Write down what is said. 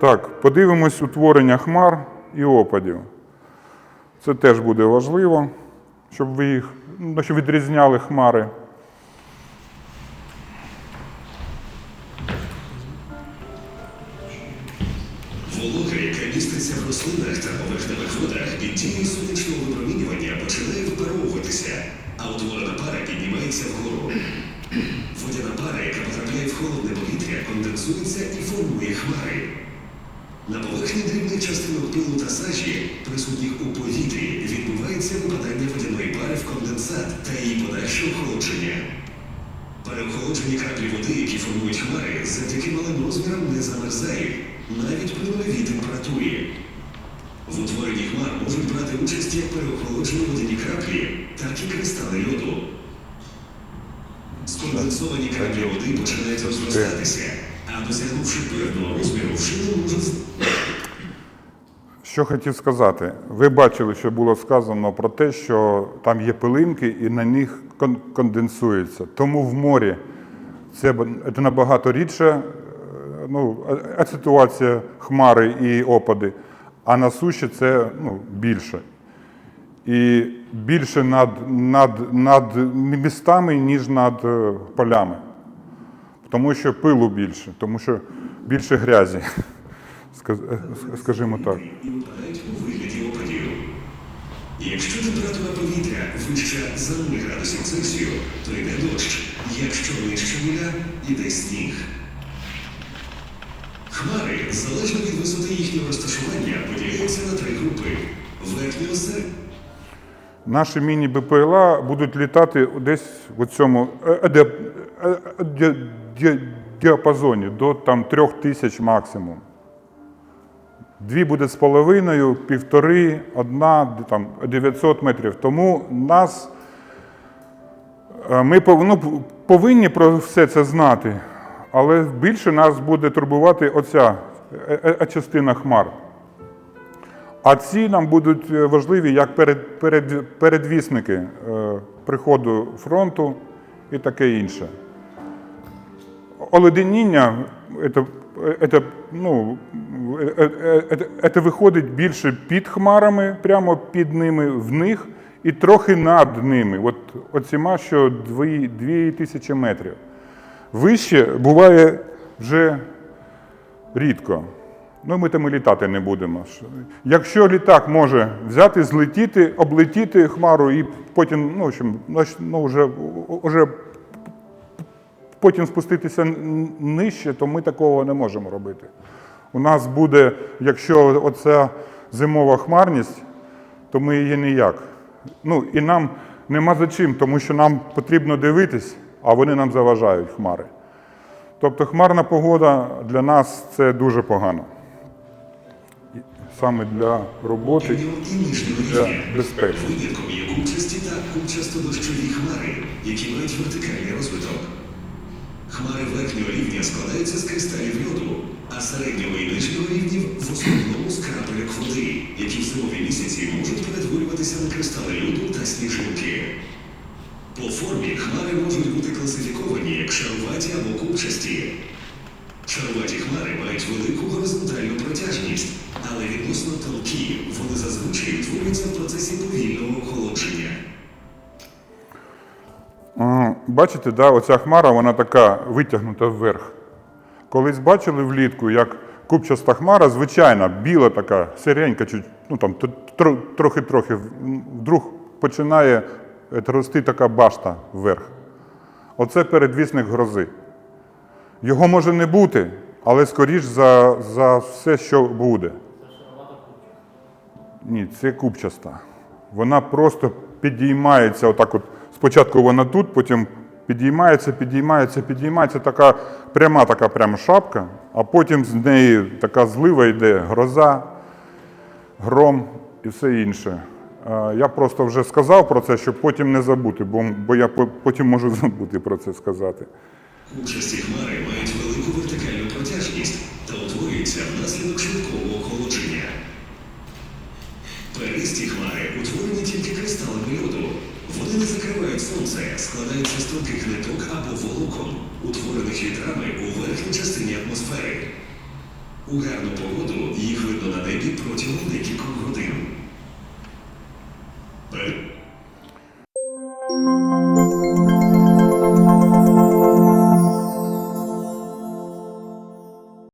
Так, подивимось утворення хмар і опадів. Це теж буде важливо, щоб ви їх ну, щоб відрізняли хмари. Волога, яка міститься в рослинах та поверхневих водах, під дією сонячного випромінювання починає випаровуватися, а утворена пара вгору. Водяна пара, яка потрапляє в холодне повітря, конденсується і формує хмари. На поверхні дрібних частинок пилу та сажі, присутніх у повітрі, відбувається випадання водяної пари в конденсат та її подальше охолодження. Переохолоджені краплі води, які формують хмари, завдяки малим розмірам не замерзають, навіть при нульовій температурі. В утворенні хмар можуть брати участь як переохолоджені водяні краплі, так і кристали льоду. Сконденсовані краплі води починають розростатися, а досягнувши певного розміру, можуть Що хотів сказати? Ви бачили, що було сказано про те, що там є пилинки і на них конденсується. Тому в морі це, це набагато рідше е, ну, ситуація хмари і опади, а на суші це ну, більше. І більше над, над, над містами, ніж над е, полями. Тому що пилу більше, тому що більше грязі, е, скажімо так. і випадають у вигляді опадів. Якщо температура повітря вища за 0 градусів Цельсію, то йде дощ. Якщо нижче нуля, йде сніг. Хмари, залежно від висоти їхнього розташування, поділяються на три групи: середнього. Наші міні-БПЛА будуть літати десь у цьому е, е, е, ді- ді- діапазоні до там, трьох тисяч максимум. Дві буде з половиною, півтори, одна, там 900 метрів. Тому нас ми ну, повинні про все це знати, але більше нас буде турбувати оця частина хмар. А ці нам будуть е, важливі як перед, перед, передвісники е, приходу фронту і таке інше. Оледеніння це, це, ну, е, е, е, це виходить більше під хмарами, прямо під ними, в них і трохи над ними. От оціма, що 2 тисячі метрів. Вище буває вже рідко. Ну, ми там і літати не будемо. Якщо літак може взяти, злетіти, облетіти хмару і потім, ну, в общем, ну, вже, вже потім спуститися нижче, то ми такого не можемо робити. У нас буде, якщо оця зимова хмарність, то ми її ніяк. Ну і нам нема за чим, тому що нам потрібно дивитись, а вони нам заважають хмари. Тобто хмарна погода для нас це дуже погано. Саме для роботи для безпеки. Винятком є купчасті та купчасто-дощові хмари, які мають вертикальний розвиток. Хмари верхнього рівня складаються з кристалів льоду, а середнього і нижнього рівнів в основному з крапельок води, які в зимові місяці можуть перетворюватися на кристали льоду та сніжинки. По формі хмари можуть бути класифіковані як шаруваті або купчасті. Шаруваті хмари мають велику горизонтальну протяжність, але відносно тонкі вони зазвичай утворюються в процесі повільного охолодження. Бачите, да, оця хмара, вона така витягнута вверх. Колись бачили влітку, як купчаста хмара, звичайна, біла така, сиренька, ну трохи-трохи, вдруг починає е, рости така башта вверх. Оце передвісник грози. Його може не бути, але скоріш за, за все, що буде. Ні, це купчаста. Вона просто підіймається отак от. Спочатку вона тут, потім підіймається, підіймається, підіймається. Така пряма така прямо шапка, а потім з неї така злива йде гроза, гром і все інше. Е, Я просто вже сказав про це, щоб потім не забути, бо, бо я потім можу забути про це сказати. Участі хмари мають велику вертикальну протяжність та утворюються внаслідок швидкого охолодження. Перисті хмари утворені тільки кристалами льоду. Вони не закривають сонце, складаються з тонких ниток або волокон, утворених вітрами у верхній частині атмосфери. У гарну погоду їх видно на небі протягом декількох годин. Е?